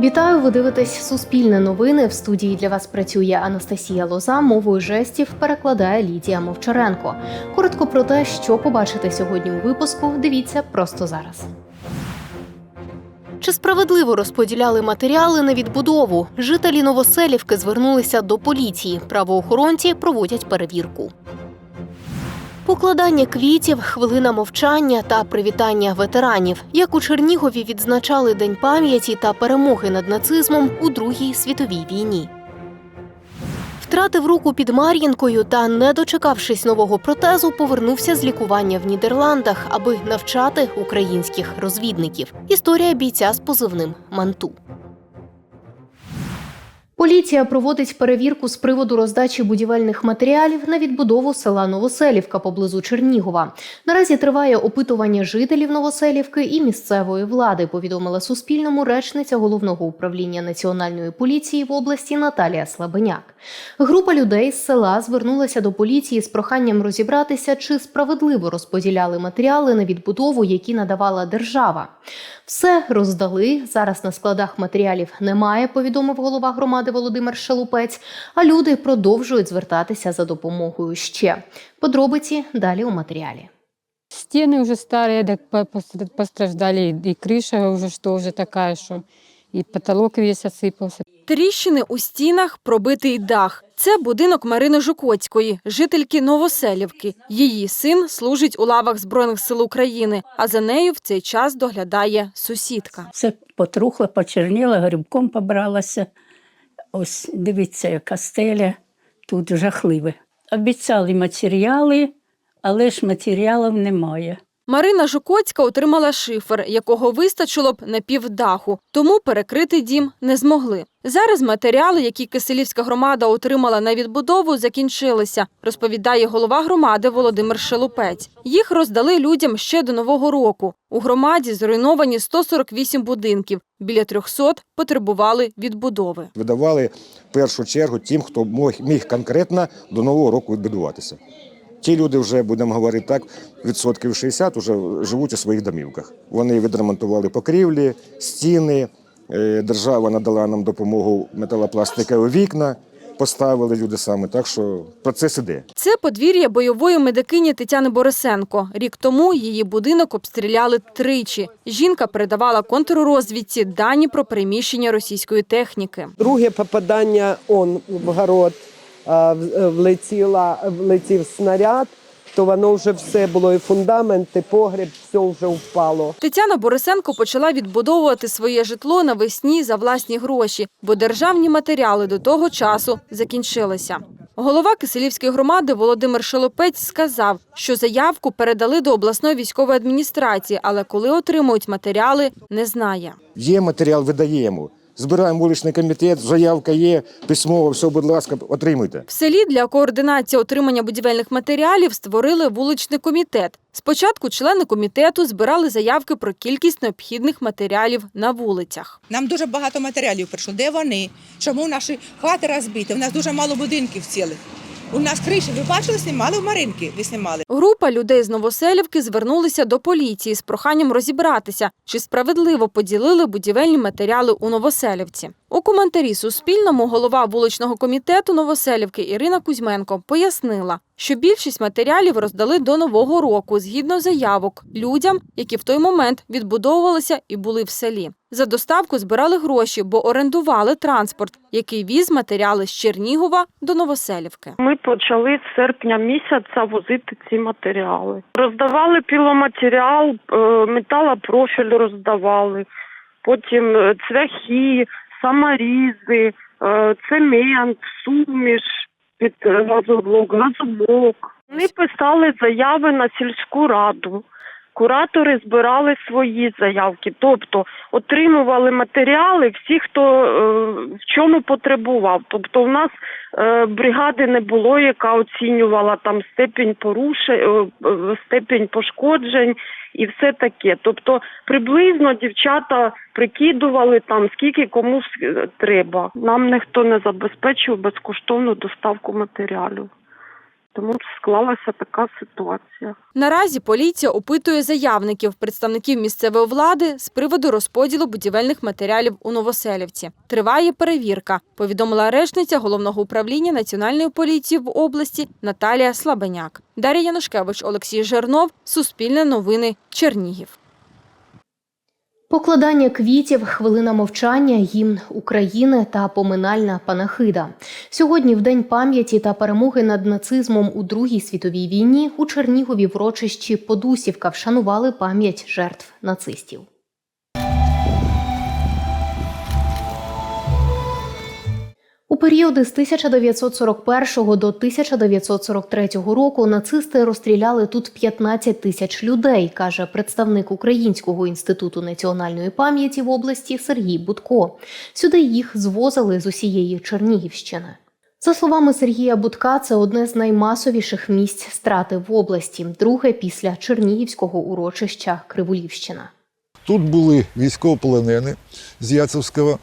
Вітаю! Ви дивитесь Суспільне новини. В студії для вас працює Анастасія Лоза. Мовою жестів перекладає Лідія Мовчаренко. Коротко про те, що побачите сьогодні у випуску. Дивіться просто зараз. Чи справедливо розподіляли матеріали на відбудову? Жителі Новоселівки звернулися до поліції. Правоохоронці проводять перевірку. Покладання квітів, хвилина мовчання та привітання ветеранів, як у Чернігові відзначали День пам'яті та перемоги над нацизмом у Другій світовій війні. Втратив руку під Мар'їнкою та, не дочекавшись нового протезу, повернувся з лікування в Нідерландах, аби навчати українських розвідників. Історія бійця з позивним Манту. Поліція проводить перевірку з приводу роздачі будівельних матеріалів на відбудову села Новоселівка поблизу Чернігова. Наразі триває опитування жителів Новоселівки і місцевої влади. Повідомила Суспільному речниця головного управління національної поліції в області Наталія Слабеняк. Група людей з села звернулася до поліції з проханням розібратися, чи справедливо розподіляли матеріали на відбудову, які надавала держава. Все роздали. Зараз на складах матеріалів немає, повідомив голова громади Володимир Шалупець. А люди продовжують звертатися за допомогою ще. Подробиці далі у матеріалі. Стены уже старые, так по- пос- постраждали, и крыша уже что уже такая, что и потолок весь осыпался. Тріщини у стінах, пробитий дах. Це будинок Марини Жукоцької, жительки Новоселівки. Її син служить у лавах Збройних сил України, а за нею в цей час доглядає сусідка. Все потрухло, почерніло, грибком побралася. Ось дивіться, яка стеля тут жахливе. Обіцяли матеріали, але ж матеріалів немає. Марина Жукоцька отримала шифер, якого вистачило б на півдаху, тому перекрити дім не змогли. Зараз матеріали, які Киселівська громада отримала на відбудову, закінчилися, розповідає голова громади Володимир Шелупець. Їх роздали людям ще до Нового року. У громаді зруйновані 148 будинків, біля 300 потребували відбудови. видавали в першу чергу тим, хто міг конкретно до нового року відбудуватися. Ті люди вже, будемо говорити так, відсотків 60 вже живуть у своїх домівках. Вони відремонтували покрівлі, стіни. е, Держава надала нам допомогу металопластикові вікна, поставили люди саме. Так що процес іде. Це подвір'я бойової медикині Тетяни Борисенко. Рік тому її будинок обстріляли тричі. Жінка передавала контррозвідці дані про переміщення російської техніки. Друге попадання он в город влетіла, влетів снаряд, то воно вже все було і фундамент, і погріб, все вже впало. Тетяна Борисенко почала відбудовувати своє житло навесні за власні гроші, бо державні матеріали до того часу закінчилися. Голова Киселівської громади Володимир Шелопець сказав, що заявку передали до обласної військової адміністрації, але коли отримують матеріали, не знає. Є матеріал, видаємо. Збираємо вуличний комітет, заявка є, письмово, все, будь ласка, отримуйте. В селі для координації отримання будівельних матеріалів створили вуличний комітет. Спочатку члени комітету збирали заявки про кількість необхідних матеріалів на вулицях. Нам дуже багато матеріалів прийшло. Де вони? Чому наші хати розбиті? У нас дуже мало будинків цілих. У нас криші, ви бачили, знімали в Маринки, ви знімали. Група людей з Новоселівки звернулися до поліції з проханням розібратися, чи справедливо поділили будівельні матеріали у Новоселівці. У коментарі Суспільному голова вуличного комітету Новоселівки Ірина Кузьменко пояснила, що більшість матеріалів роздали до нового року згідно заявок людям, які в той момент відбудовувалися і були в селі. За доставку збирали гроші, бо орендували транспорт, який віз матеріали з Чернігова до Новоселівки. Ми почали з серпня місяця возити ці матеріали. Роздавали піломатеріал, е, металопрофіль роздавали, потім е, цвяхи, саморізи, е, цемент, суміш під е, газоблок, газоблок. Вони писали заяви на сільську раду. Куратори збирали свої заявки, тобто отримували матеріали всі, хто е, в чому потребував. Тобто, в нас е, бригади не було, яка оцінювала там степінь порушень, степінь пошкоджень і все таке. Тобто, приблизно дівчата прикидували там скільки кому треба. Нам ніхто не забезпечив безкоштовну доставку матеріалів. Тому склалася така ситуація. Наразі поліція опитує заявників, представників місцевої влади з приводу розподілу будівельних матеріалів у Новоселівці. Триває перевірка, повідомила речниця головного управління Національної поліції в області Наталія Слабеняк. Дар'я Янушкевич, Олексій Жернов, Суспільне новини, Чернігів. Покладання квітів, хвилина мовчання, гімн України та поминальна панахида. Сьогодні, в день пам'яті та перемоги над нацизмом у Другій світовій війні, у Чернігові в урочищі Подусівка вшанували пам'ять жертв нацистів. Періоди з 1941 до 1943 року нацисти розстріляли тут 15 тисяч людей, каже представник Українського інституту національної пам'яті в області Сергій Будко. Сюди їх звозили з усієї Чернігівщини. За словами Сергія Будка, це одне з наймасовіших місць страти в області, друге після Чернігівського урочища Кривулівщина. Тут були військовополонені з Яцевського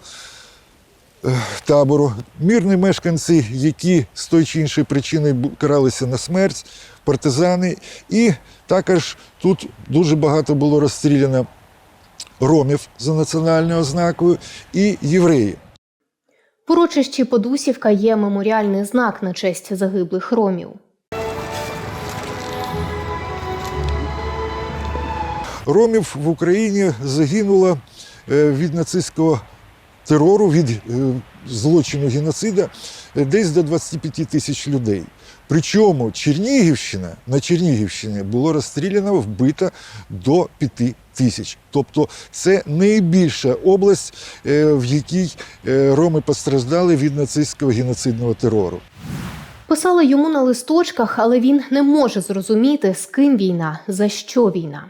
табору, мирні мешканці, які з тої чи іншої причини каралися на смерть, партизани. І також тут дуже багато було розстріляно ромів за національною ознакою і євреїв. В урочищі Подусівка є меморіальний знак на честь загиблих ромів. Ромів в Україні загинуло е, від нацистського терору, від е, злочину геноцида е, десь до 25 тисяч людей. Причому Чернігівщина на Чернігівщині було розстріляно, вбито до 5 тисяч. Тобто це найбільша область, е, в якій роми постраждали від нацистського геноцидного терору. Писали йому на листочках, але він не може зрозуміти, з ким війна, за що війна.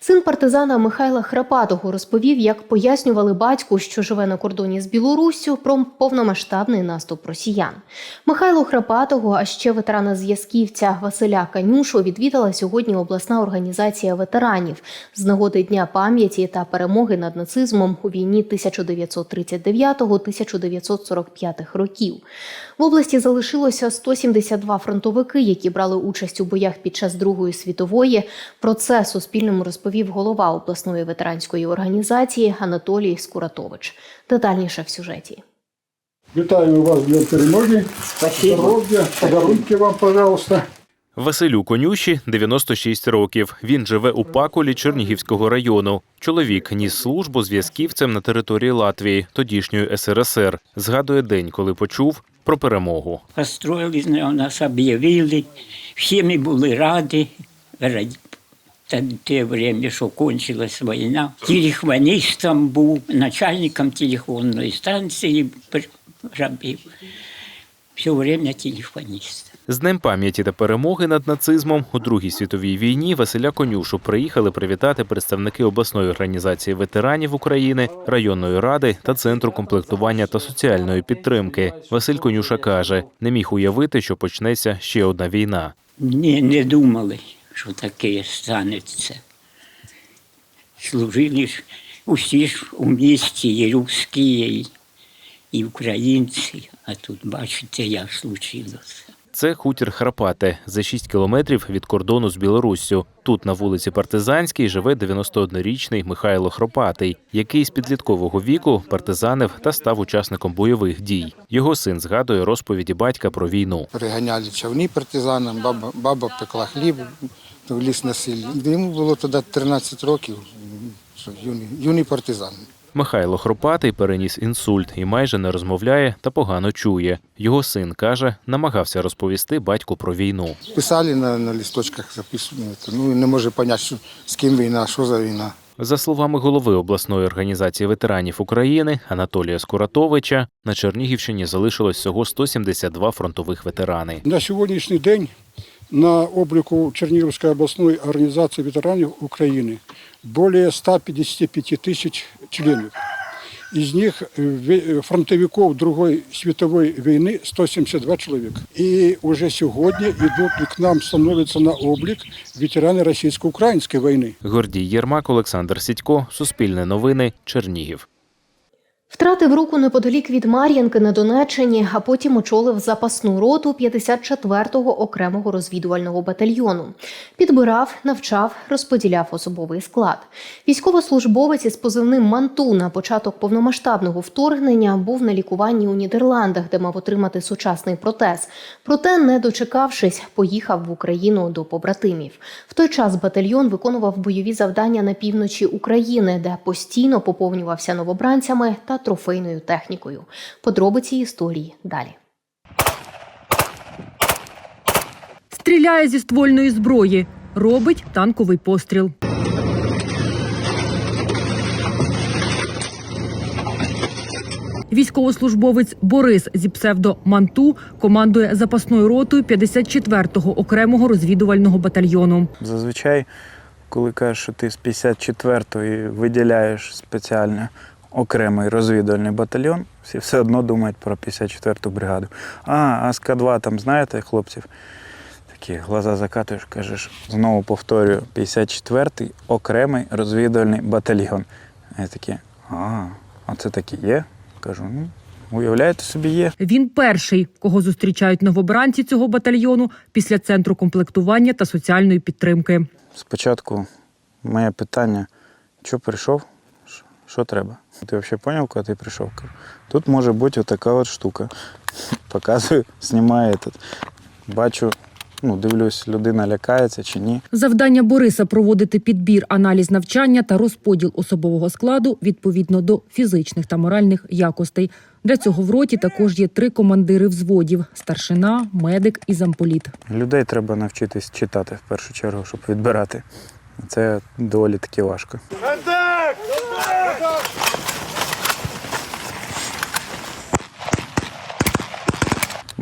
Син партизана Михайла Храпатого розповів, як пояснювали батьку, що живе на кордоні з Білоруссю, про повномасштабний наступ росіян. Михайло Храпатого, а ще ветерана зв'язківця Василя Канюшу, відвідала сьогодні обласна організація ветеранів з нагоди Дня пам'яті та перемоги над нацизмом у війні 1939-1945 років. В області залишилося 172 фронтовики, які брали участь у боях під час Другої світової. Про це Суспільному розповів голова обласної ветеранської організації Анатолій Скуратович. Детальніше в сюжеті. Вітаю вас для перемоги. Здоров'я, подарунки вам, пожалуйста. Василю Конюші 96 років. Він живе у Пакулі Чернігівського району. Чоловік ніс службу зв'язківцем на території Латвії, тодішньої СРСР. Згадує день, коли почув про перемогу. Построїли, нас об'явили, всі ми були раді. раді. Та те время, що кончилась війна, телефоністом був, начальником телефонної станції робив. Все время телефоніст. З Днем пам'яті та перемоги над нацизмом у Другій світовій війні Василя Конюшу приїхали привітати представники обласної організації ветеранів України, районної ради та центру комплектування та соціальної підтримки. Василь Конюша каже, не міг уявити, що почнеться ще одна війна. Ні, не думали, що таке станеться. Служили ж усі ж у місті, і русські, і, українці, а тут бачите, як случилося. Це хутір Храпате за 6 кілометрів від кордону з Білоруссю. Тут на вулиці Партизанській живе 91-річний Михайло Хропатий, який з підліткового віку партизанив та став учасником бойових дій. Його син згадує розповіді батька про війну. Переганяли човни партизанам, баба, баба пекла хліб, в ліс носили. Йому було тоді 13 років, юний, юний партизан. Михайло Хропатий переніс інсульт і майже не розмовляє та погано чує. Його син каже, намагався розповісти батьку про війну. Писали на, на листочках, записували, ну і не може зрозуміти, що, з ким війна, що за війна. За словами голови обласної організації ветеранів України Анатолія Скуратовича, на Чернігівщині залишилось всього 172 фронтових ветерани. На сьогоднішній день на обліку Чернігівської обласної організації ветеранів України більше 155 тисяч членів. Із них фронтовиков Другой світової війни 172 чоловік. І уже сьогодні идут к нам становятся на облік ветерани російсько-української війни. Гордій Єрмак, Олександр Сідько, Суспільне новини, Чернігів. Втратив руку неподалік від Мар'янки на Донеччині, а потім очолив запасну роту 54-го окремого розвідувального батальйону. Підбирав, навчав, розподіляв особовий склад. Військовослужбовець із позивним Манту на початок повномасштабного вторгнення був на лікуванні у Нідерландах, де мав отримати сучасний протез. Проте, не дочекавшись, поїхав в Україну до побратимів. В той час батальйон виконував бойові завдання на півночі України, де постійно поповнювався новобранцями та трофейною технікою. Подробиці історії далі. Стріляє зі ствольної зброї, робить танковий постріл. Військовослужбовець Борис зі псевдо Манту командує запасною ротою 54-го окремого розвідувального батальйону. Зазвичай, коли кажеш, що ти з 54-ї виділяєш спеціально окремий розвідувальний батальйон, всі все одно думають про 54-ту бригаду. А, а з К2 там знаєте хлопців? Такі глаза закатуєш, кажеш, знову повторюю, 54-й окремий розвідувальний батальйон. Я такі, а, а це такі є? Кажу, ну, уявляєте собі, є. Він перший, кого зустрічають новобранці цього батальйону після центру комплектування та соціальної підтримки. Спочатку моє питання, що прийшов, що треба? Ти взагалі зрозумів, коли ти прийшов? Кажу, Тут може бути отака от штука. Показую, знімаю этот. Бачу, ну, дивлюсь, людина лякається чи ні. Завдання Бориса проводити підбір, аналіз навчання та розподіл особового складу відповідно до фізичних та моральних якостей. Для цього в роті також є три командири взводів: старшина, медик і замполіт. Людей треба навчитись читати в першу чергу, щоб відбирати. Це доволі таки важко.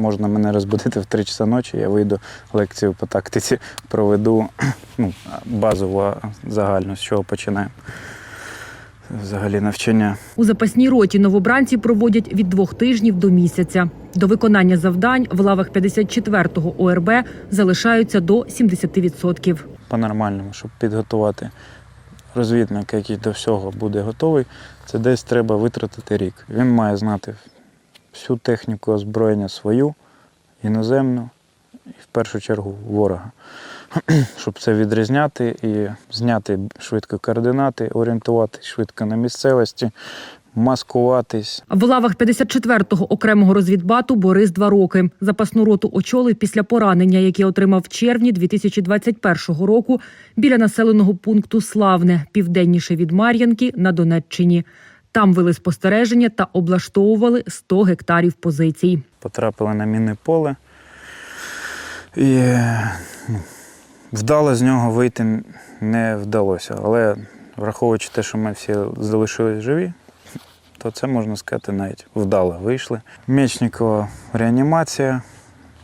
Можна мене розбудити в 3 часа ночі, я вийду лекцію по тактиці, проведу ну, базову загальну, з чого починаємо. Взагалі навчання. У запасній роті новобранці проводять від двох тижнів до місяця. До виконання завдань в лавах 54-го ОРБ залишаються до 70%. по-нормальному, щоб підготувати розвідника, який до всього буде готовий, це десь треба витратити рік. Він має знати всю техніку озброєння свою, іноземну і в першу чергу ворога. Щоб це відрізняти і зняти швидко координати, орієнтуватись швидко на місцевості, маскуватись. В лавах 54-го окремого розвідбату Борис два роки. Запасну роту очолив після поранення, яке отримав в червні 2021 року біля населеного пункту Славне, південніше від Мар'янки на Донеччині. Там вели спостереження та облаштовували 100 гектарів позицій. потрапили на мінне поле. І ну, вдало з нього вийти не вдалося. Але враховуючи те, що ми всі залишились живі, то це можна сказати навіть вдало вийшли. Мечникова реанімація,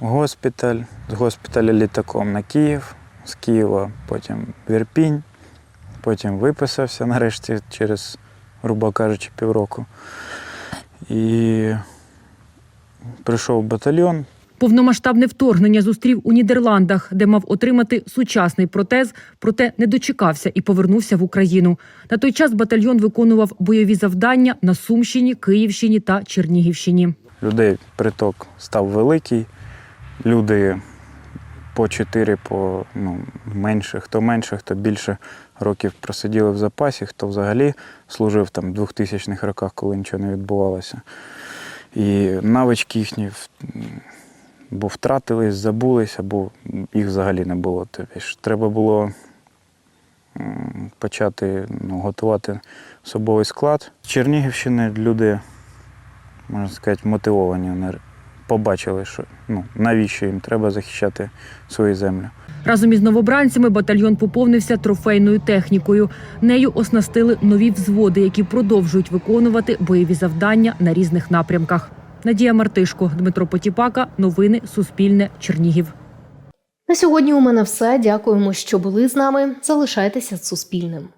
госпіталь, з госпіталя літаком на Київ, з Києва потім в Ірпінь, потім виписався нарешті через, грубо кажучи, півроку. І прийшов батальйон, Повномасштабне вторгнення зустрів у Нідерландах, де мав отримати сучасний протез, проте не дочекався і повернувся в Україну. На той час батальйон виконував бойові завдання на Сумщині, Київщині та Чернігівщині. людей приток став великий. Люди по чотири, по ну, менше, хто менше, хто більше років просиділи в запасі, хто взагалі служив там в 2000-х роках, коли нічого не відбувалося. І навички їхні або втратились, забулись, або їх взагалі не було. Тобто ж треба було почати ну, готувати особовий склад. З Чернігівщини люди, можна сказати, мотивовані. Побачили, що ну, навіщо їм треба захищати свою землю. Разом із новобранцями батальйон поповнився трофейною технікою. Нею оснастили нові взводи, які продовжують виконувати бойові завдання на різних напрямках. Надія Мартишко, Дмитро Потіпака. Новини Суспільне. Чернігів. На сьогодні у мене все. Дякуємо, що були з нами. Залишайтеся з Суспільним.